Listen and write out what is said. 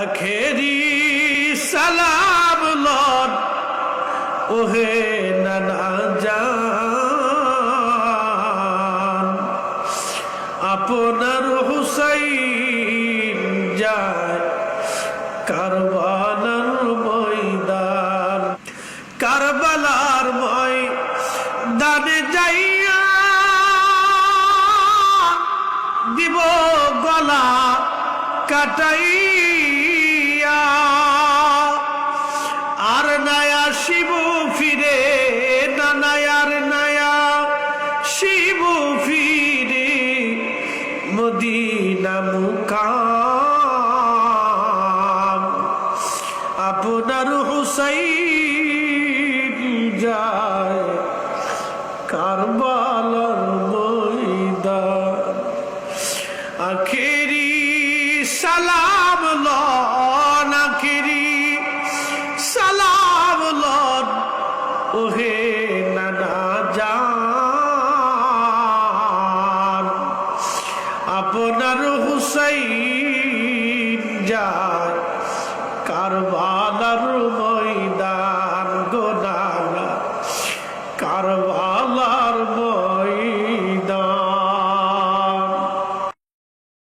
আখেরি সালাম লন, ওহে নানা জান। আপনার হুসাইন যায় কারবালার ময়দান। কারবালার ময়দানে যাইয়া দিব গলা কাটাইয়া আর নায়া শিব ফিরে, না নায়ার নায়া শিব ফিরে মদিনা মুকাম। আপনার হুসাইন যায় কারবালার ময়দান। আখেরি সালাম লন ওহে নানা যান আপনার হুসাইন যায় কারবালার ময়দান গোনা কারবালার